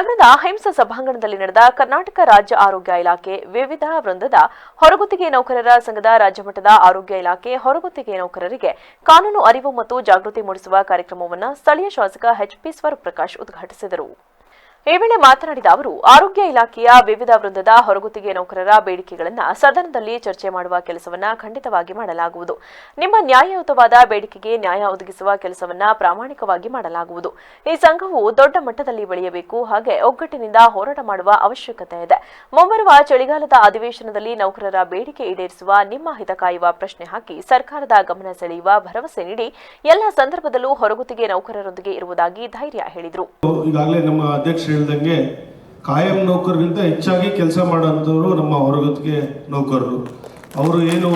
ನಗರದ ಅಹಿಂಸಾ ಸಭಾಂಗಣದಲ್ಲಿ ನಡೆದ ಕರ್ನಾಟಕ ರಾಜ್ಯ ಆರೋಗ್ಯ ಇಲಾಖೆ ವಿವಿಧ ವೃಂದದ ಹೊರಗುತ್ತಿಗೆ ನೌಕರರ ಸಂಘದ ರಾಜ್ಯಮಟ್ಟದ ಆರೋಗ್ಯ ಇಲಾಖೆ ಹೊರಗುತ್ತಿಗೆ ನೌಕರರಿಗೆ ಕಾನೂನು ಅರಿವು ಮತ್ತು ಜಾಗೃತಿ ಮೂಡಿಸುವ ಕಾರ್ಯಕ್ರಮವನ್ನು ಸ್ಥಳೀಯ ಶಾಸಕ ಎಚ್ಪಿ ಸ್ವರಪ್ರಕಾಶ್ ಉದ್ಘಾಟಿಸಿದರು. ಈ ವೇಳೆ ಮಾತನಾಡಿದ ಅವರು, ಆರೋಗ್ಯ ಇಲಾಖೆಯ ವಿವಿಧ ವೃಂದದ ಹೊರಗುತ್ತಿಗೆ ನೌಕರರ ಬೇಡಿಕೆಗಳನ್ನು ಸದನದಲ್ಲಿ ಚರ್ಚೆ ಮಾಡುವ ಕೆಲಸವನ್ನ ಖಂಡಿತವಾಗಿ ಮಾಡಲಾಗುವುದು. ನಿಮ್ಮ ನ್ಯಾಯಯುತವಾದ ಬೇಡಿಕೆಗೆ ನ್ಯಾಯ ಒದಗಿಸುವ ಕೆಲಸವನ್ನ ಪ್ರಾಮಾಣಿಕವಾಗಿ ಮಾಡಲಾಗುವುದು. ಈ ಸಂಘವು ದೊಡ್ಡ ಮಟ್ಟದಲ್ಲಿ ಬೆಳೆಯಬೇಕು, ಹಾಗೆ ಒಗ್ಗಟ್ಟಿನಿಂದ ಹೋರಾಟ ಮಾಡುವ ಅವಶ್ಯಕತೆ ಇದೆ. ಮುಂಬರುವ ಚಳಿಗಾಲದ ಅಧಿವೇಶನದಲ್ಲಿ ನೌಕರರ ಬೇಡಿಕೆ ಈಡೇರಿಸುವ ನಿಮ್ಮ ಹಿತ ಕಾಯುವ ಪ್ರಶ್ನೆ ಹಾಕಿ ಸರ್ಕಾರದ ಗಮನ ಸೆಳೆಯುವ ಭರವಸೆ ನೀಡಿ ಎಲ್ಲ ಸಂದರ್ಭದಲ್ಲೂ ಹೊರಗುತ್ತಿಗೆ ನೌಕರರೊಂದಿಗೆ ಇರುವುದಾಗಿ ಧೈರ್ಯ ಹೇಳಿದರು. ಹೇಳ್ದಂಗೆ ಕಾಯಂ ನೌಕರರಿಗಿಂತ ಹೆಚ್ಚಾಗಿ ಕೆಲಸ ಮಾಡೋಂಥವ್ರು ನಮ್ಮ ಹೊರಗತಿಗೆ ನೌಕರರು. ಅವರು ಏನು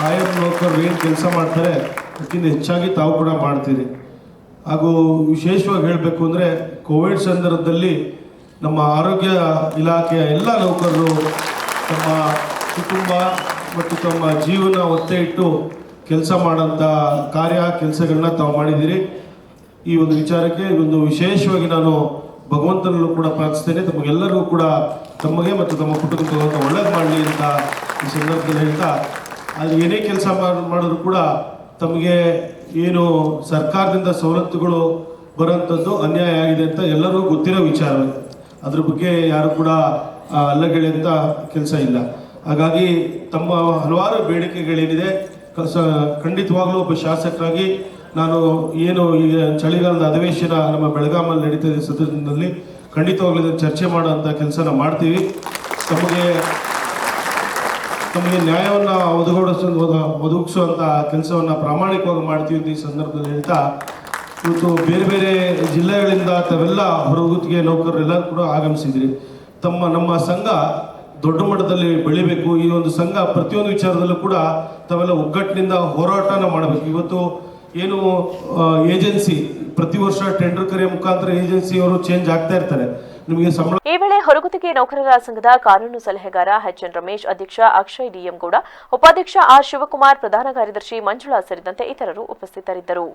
ಕಾಯಂ ನೌಕರರು ಏನು ಕೆಲಸ ಮಾಡ್ತಾರೆ ಅದಕ್ಕಿಂತ ಹೆಚ್ಚಾಗಿ ತಾವು ಕೂಡ ಮಾಡ್ತೀರಿ. ಹಾಗೂ ವಿಶೇಷವಾಗಿ ಹೇಳಬೇಕು ಅಂದರೆ ಕೋವಿಡ್ ಸಂದರ್ಭದಲ್ಲಿ ನಮ್ಮ ಆರೋಗ್ಯ ಇಲಾಖೆಯ ಎಲ್ಲ ನೌಕರರು ತಮ್ಮ ಕುಟುಂಬ ಮತ್ತು ತಮ್ಮ ಜೀವನ ಒತ್ತೆ ಇಟ್ಟು ಕೆಲಸ ಮಾಡೋಂಥ ಕಾರ್ಯ ಕೆಲಸಗಳನ್ನ ತಾವು ಮಾಡಿದ್ದೀರಿ. ಈ ಒಂದು ವಿಚಾರಕ್ಕೆ ಒಂದು ವಿಶೇಷವಾಗಿ ನಾನು ಭಗವಂತನಲ್ಲೂ ಕೂಡ ಪ್ರಾರ್ಥಿಸ್ತೇನೆ. ತಮಗೆಲ್ಲರಿಗೂ ಕೂಡ ತಮಗೆ ಮತ್ತು ತಮ್ಮ ಕುಟುಂಬಕ್ಕೆ ಒಳ್ಳೇದು ಮಾಡಲಿ ಅಂತ ಈ ಸಂದರ್ಭದಲ್ಲಿ ಹೇಳ್ತಾ ಅಲ್ಲಿ ಏನೇ ಕೆಲಸ ಮಾಡಿದ್ರು ಕೂಡ ತಮಗೆ ಏನು ಸರ್ಕಾರದಿಂದ ಸವಲತ್ತುಗಳು ಬರೋಂಥದ್ದು ಅನ್ಯಾಯ ಆಗಿದೆ ಅಂತ ಎಲ್ಲರಿಗೂ ಗೊತ್ತಿರೋ ವಿಚಾರ. ಅದ್ರ ಬಗ್ಗೆ ಯಾರು ಕೂಡ ಅಲ್ಲಗಳೆ ಅಂತ ಕೆಲಸ ಇಲ್ಲ. ಹಾಗಾಗಿ ತಮ್ಮ ಹಲವಾರು ಬೇಡಿಕೆಗಳೇನಿದೆ. ಖಂಡಿತವಾಗ್ಲೂ ಒಬ್ಬ ಶಾಸಕರಾಗಿ ನಾನು ಏನು ಈಗ ಚಳಿಗಾಲದ ಅಧಿವೇಶನ ನಮ್ಮ ಬೆಳಗಾಮಲ್ಲಿ ನಡೀತಾ ಇದೆ ಸದನದಲ್ಲಿ ಖಂಡಿತವಾಗ್ಲೂ ಚರ್ಚೆ ಮಾಡೋಂಥ ಕೆಲಸನ ಮಾಡ್ತೀವಿ. ತಮಗೆ ತಮಗೆ ನ್ಯಾಯವನ್ನು ಒದಗಿಸೋ ಒದಗಿಸುವಂಥ ಕೆಲಸವನ್ನು ಪ್ರಾಮಾಣಿಕವಾಗಿ ಮಾಡ್ತೀವಿ ಅಂತ ಈ ಸಂದರ್ಭದಲ್ಲಿ ಹೇಳ್ತಾ, ಇವತ್ತು ಬೇರೆ ಬೇರೆ ಜಿಲ್ಲೆಗಳಿಂದ ತಾವೆಲ್ಲ ಹೊರಗುತ್ತಿಗೆ ನೌಕರರೆಲ್ಲ ಕೂಡ ಆಗಮಿಸಿದ್ರಿ ತಮ್ಮ ನಮ್ಮ ಸಂಘ ದೊಡ್ಡ ಮಟ್ಟದಲ್ಲಿ ಬೆಳಿಬೇಕು. ಈ ಒಂದು ಸಂಘ ಪ್ರತಿಯೊಂದು ವಿಚಾರದಲ್ಲೂ ಕೂಡ ತಾವೆಲ್ಲ ಒಗ್ಗಟ್ಟಿನಿಂದ ಹೋರಾಟನ ಮಾಡಬೇಕು. ಇವತ್ತು ಏನು ಏಜೆನ್ಸಿ ಪ್ರತಿ ವರ್ಷ ಟೆಂಡರ್ ಕರೆ ಮುಖಾಂತರ ಏಜೆನ್ಸಿಯವರು ಚೇಂಜ್ ಆಗ್ತಾ ಇರ್ತಾರೆ. ನಿಮಗೆ ಈ ವೇಳೆ ಹೊರಗುತ್ತಿಗೆ ನೌಕರರ ಸಂಘದ ಕಾನೂನು ಸಲಹೆಗಾರ ಎಚ್ ಎನ್ ರಮೇಶ್, ಅಧ್ಯಕ್ಷ ಅಕ್ಷಯ್ ಡಿಎಂ ಗೌಡ, ಉಪಾಧ್ಯಕ್ಷ ಆರ್ ಶಿವಕುಮಾರ್, ಪ್ರಧಾನ ಕಾರ್ಯದರ್ಶಿ ಮಂಜುಳಾ ಸೇರಿದಂತೆ ಇತರರು ಉಪಸ್ಥಿತರಿದ್ದರು.